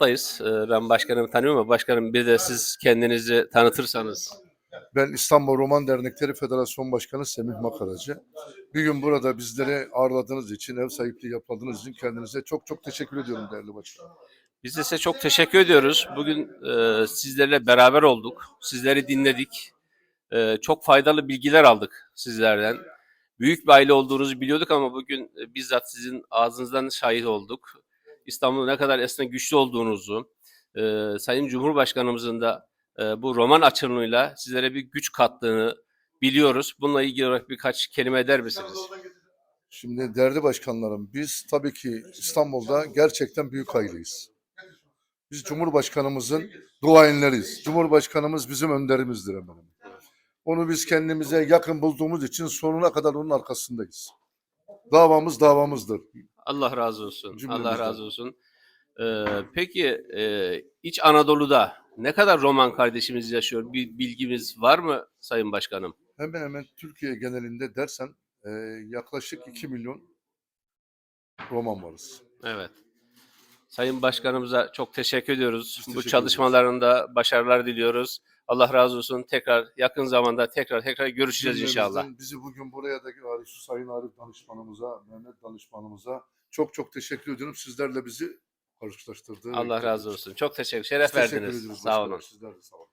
Buradayız. Ee, Ben başkanımı tanıyorum ama başkanım bir de siz kendinizi tanıtırsanız. Ben İstanbul Roman Dernekleri Federasyon Başkanı Semih Makaracı. Bir gün burada bizleri ağırladığınız için, ev sahipliği yapmadığınız için kendinize çok çok teşekkür ediyorum değerli başkanım. Biz de size çok teşekkür ediyoruz. Bugün e, sizlerle beraber olduk. Sizleri dinledik. E, çok faydalı bilgiler aldık sizlerden. Büyük bir aile olduğunuzu biliyorduk ama bugün e, bizzat sizin ağzınızdan şahit olduk. İstanbul'un ne kadar esnek güçlü olduğunuzu, e, Sayın Cumhurbaşkanımızın da e, bu roman açılımıyla sizlere bir güç kattığını biliyoruz. Bununla ilgili olarak birkaç kelime eder misiniz? Şimdi değerli başkanlarım biz tabii ki İstanbul'da gerçekten büyük aileyiz. Biz Cumhurbaşkanımızın duayenleriyiz. Cumhurbaşkanımız bizim önderimizdir efendim. Onu biz kendimize yakın bulduğumuz için sonuna kadar onun arkasındayız. Davamız davamızdır. Allah razı olsun. Cümlemizden. Allah razı olsun. Ee, peki e, İç Anadolu'da ne kadar Roman kardeşimiz yaşıyor? Bir bilgimiz var mı Sayın Başkanım? Hemen hemen Türkiye genelinde dersen e, yaklaşık 2 milyon Roman varız. Evet. Sayın Başkanımıza çok teşekkür ediyoruz. Biz Bu teşekkür çalışmalarında başarılar diliyoruz. Allah razı olsun. Tekrar yakın zamanda tekrar tekrar görüşeceğiz inşallah. Bizi bugün buraya da Arif, Sayın Arif danışmanımıza, Mehmet danışmanımıza çok çok teşekkür ediyorum. Sizlerle bizi karşılaştırdı. Allah razı olsun. Çok teşekkür, şeref Biz teşekkür verdiniz. ediyoruz Sağ olun. Sizler de sağ olun.